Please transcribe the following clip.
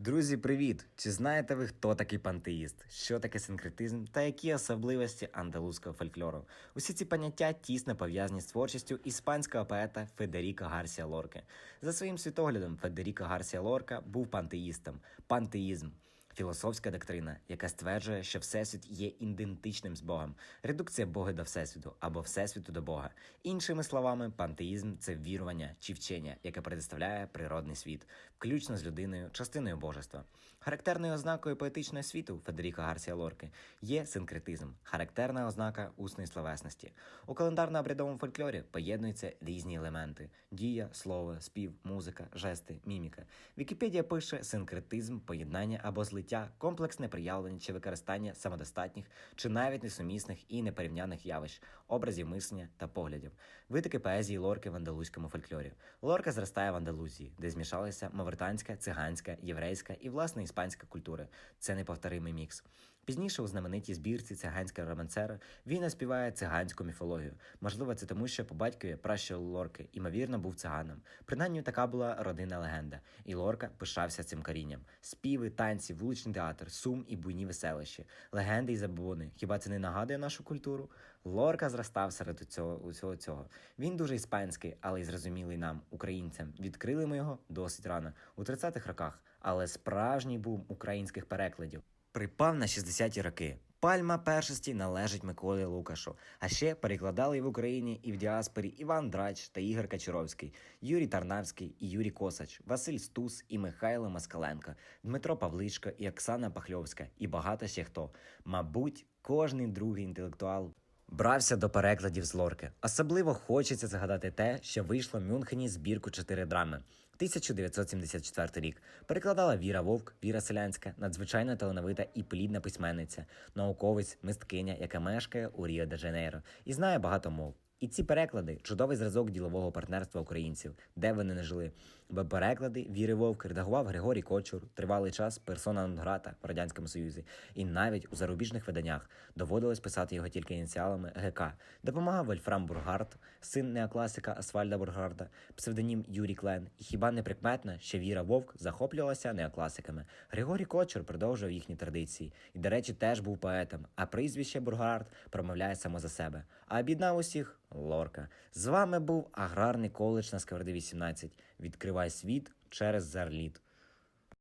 Друзі, привіт! Чи знаєте ви, хто такий пантеїст, що таке синкретизм та які особливості андалузького фольклору? Усі ці поняття тісно пов'язані з творчістю іспанського поета Федеріка Гарсія Лорки. За своїм світоглядом Федеріко Гарсія Лорка був пантеїстом. Пантеїзм філософська доктрина, яка стверджує, що Всесвіт є ідентичним з Богом, редукція Бога до Всесвіту або Всесвіту до Бога. Іншими словами, пантеїзм це вірування чи вчення, яке представляє природний світ, включно з людиною, частиною божества. Характерною ознакою поетичного світу Федеріко Гарсія Лорки є синкретизм, характерна ознака усної словесності. У календарно-обрядовому фольклорі поєднуються різні елементи: дія, слово, спів, музика, жести, міміка. Вікіпедія пише синкретизм, поєднання або злиття, комплексне приявлення чи використання самодостатніх чи навіть несумісних і непорівняних явищ, образів мислення та поглядів. Витоки поезії Лорки в андалузькому фольклорі. Лорка зростає в Андалузії, де змішалися мавританська, циганська, єврейська і власне іспанська культури. Це неповторимий мікс. Пізніше у знаменитій збірці циганського романсера він наспіває циганську міфологію. Можливо, це тому, що по батькові пращур Лорки, ймовірно, був циганом. Принаймні така була родинна легенда, і Лорка пишався цим корінням. Співи, танці, вуличний театр, сум і буйні веселищі, легенди і забобони. Хіба це не нагадує нашу культуру? Лорка зростав серед усього, усього цього. Він дуже іспанський, але й зрозумілий нам, українцям. Відкрили ми його досить рано, у 30-х роках, але справжній бум українських перекладів припав на 60-ті роки. Пальма першості належить Миколі Лукашу. А ще перекладали в Україні і в діаспорі Іван Драч та Ігор Качуровський, Юрій Тарнавський і Юрій Косач, Василь Стус і Михайло Москаленко, Дмитро Павличко і Оксана Пахльовська, і багато ще хто. Мабуть, кожний другий інтелектуал. Брався до перекладів з лорки. Особливо хочеться згадати те, що вийшло в Мюнхені збірку чотири драми. 1974 рік. Перекладала Віра Вовк, Віра Селянська, надзвичайно талановита і плідна письменниця, науковець, мисткиня, яка мешкає у Ріо де Жанейро і знає багато мов. І ці переклади чудовий зразок ділового партнерства українців, де вони не жили. Бо переклади Віри Вовк редагував Григорій Кочур, тривалий час персона Нонграта в Радянському Союзі, і навіть у зарубіжних виданнях доводилось писати його тільки ініціалами ГК. Допомагав Вольфрам Бургард, син неокласика Асфальда Бургарда, псевдонім Юрій Клен. І хіба не прикметно, що Віра Вовк захоплювалася неокласиками. Григорій Кочур продовжував їхні традиції, і, до речі, теж був поетом. А прізвище Бургард промовляє само за себе. А об'єднав усіх Лорка. З вами був аграрний коледж на Сковороди 18. Відкривай світ через зарліт.